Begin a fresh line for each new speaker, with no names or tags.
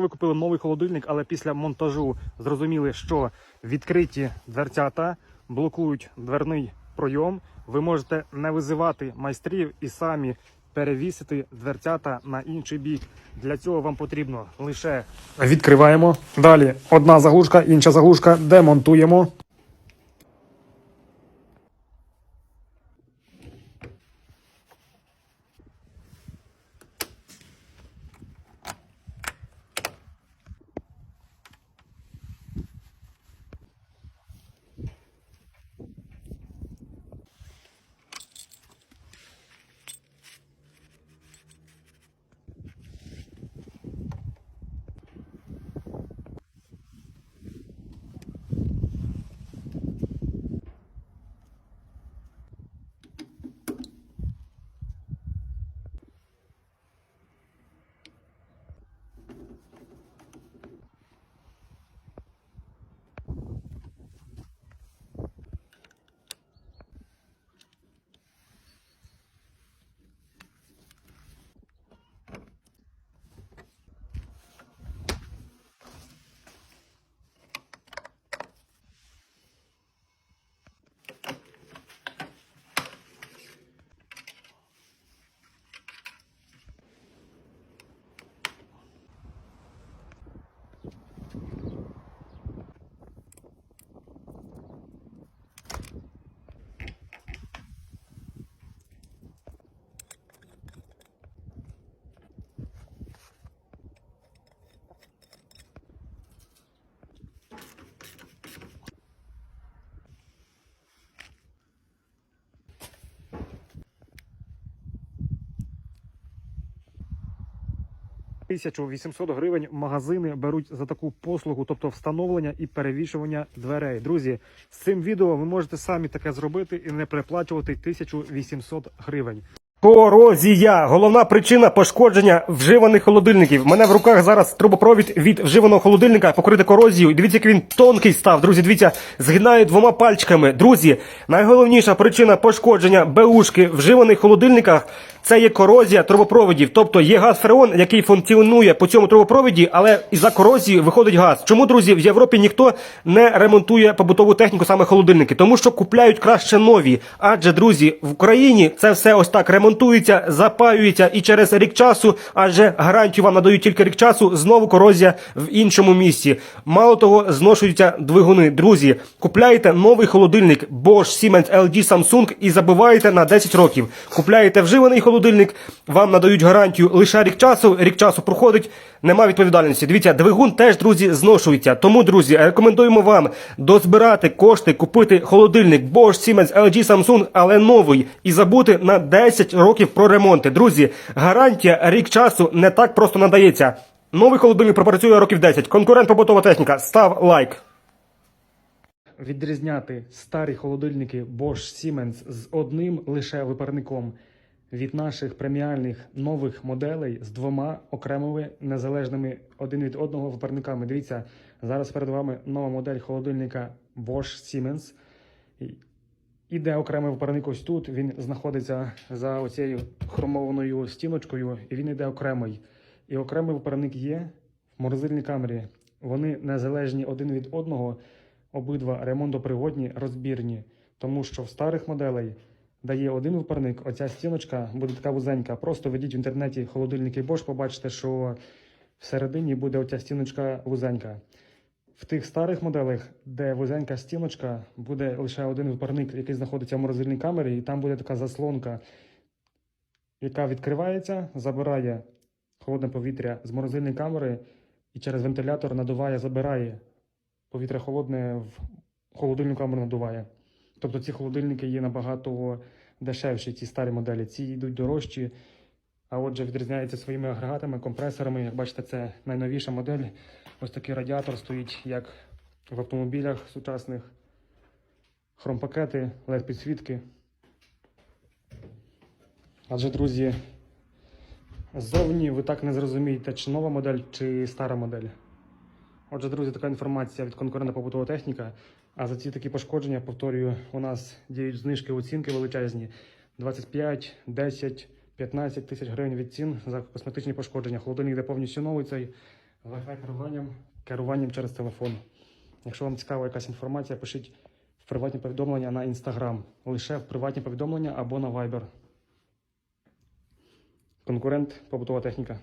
Ви купили новий холодильник, але після монтажу зрозуміли, що відкриті дверцята блокують дверний пройом. Ви можете не визивати майстрів і самі перевісити дверцята на інший бік. Для цього вам потрібно лише відкриваємо. Далі одна заглушка, інша заглушка, демонтуємо. – 1800 гривень магазини беруть за таку послугу, тобто встановлення і перевішування дверей. Друзі, з цим відео ви можете самі таке зробити і не переплачувати 1800 гривень. Корозія головна причина пошкодження вживаних холодильників. У мене в руках зараз трубопровід від вживаного холодильника покрити корозію. І дивіться, як він тонкий став. Друзі, дивіться, згинає двома пальчиками. Друзі, найголовніша причина пошкодження беушки в вживаних холодильниках це є корозія трубопроводів. Тобто є газ фреон, який функціонує по цьому трубопроводі, але із-за корозії виходить газ. Чому, друзі, в Європі ніхто не ремонтує побутову техніку, саме холодильники? Тому що купляють краще нові. Адже, друзі, в Україні це все ось так ремонтується, запаюється і через рік часу, адже гарантію вам надають тільки рік часу, знову корозія в іншому місці. Мало того, зношуються двигуни. Друзі, купляєте новий холодильник Bosch, Siemens, LG, Samsung і забиваєте на 10 років. Купляєте вживаний холодильник, вам надають гарантію лише рік часу. Рік часу проходить, нема відповідальності. Дивіться, двигун теж, друзі, зношується. Тому, друзі, рекомендуємо вам дозбирати кошти, купити холодильник Bosch, Siemens, LG, Samsung, але новий, і забути на 10 років про ремонти. Друзі, гарантія рік часу не так просто надається. Новий холодильник пропрацює років 10. Конкурент побутова техніка. Став лайк. Відрізняти старі холодильники Bosch Siemens з одним лише випарником від наших преміальних нових моделей з двома окремими незалежними один від одного випарниками. Дивіться, зараз перед вами нова модель холодильника Bosch Siemens. Іде окремий випарник ось тут. Він знаходиться за оцією хромованою стіночкою, і він іде окремий. І окремий випарник є в морозильній камері. Вони незалежні один від одного, обидва ремонтопригодні, розбірні. Тому що в старих моделей дає один випарник, оця стіночка буде така вузенька. Просто введіть в інтернеті холодильники Bosch, побачите, що всередині буде оця стіночка вузенька. В тих старих моделях, де вузенька стіночка, буде лише один випарник, який знаходиться в морозильній камері, і там буде така заслонка, яка відкривається, забирає холодне повітря з морозильної камери і через вентилятор надуває, забирає повітря холодне в холодильну камеру надуває. Тобто ці холодильники є набагато дешевші, ці старі моделі. Ці йдуть дорожчі, а отже відрізняються своїми агрегатами, компресорами. Як бачите, це найновіша модель. Ось такий радіатор стоїть, як в автомобілях сучасних. Хромпакети, led підсвітки. Адже, друзі, ззовні ви так не зрозумієте, чи нова модель, чи стара модель. Отже, друзі, така інформація від конкурента побутова техніка. А за ці такі пошкодження, повторюю, у нас діють знижки оцінки величезні: 25, 10, 15 тисяч гривень від цін за косметичні пошкодження. Холодильник де повністю новий цей Wi-Fi керуванням, керуванням через телефон. Якщо вам цікава якась інформація, пишіть в приватні повідомлення на Instagram. Лише в приватні повідомлення або на Viber. Конкурент побутова техніка.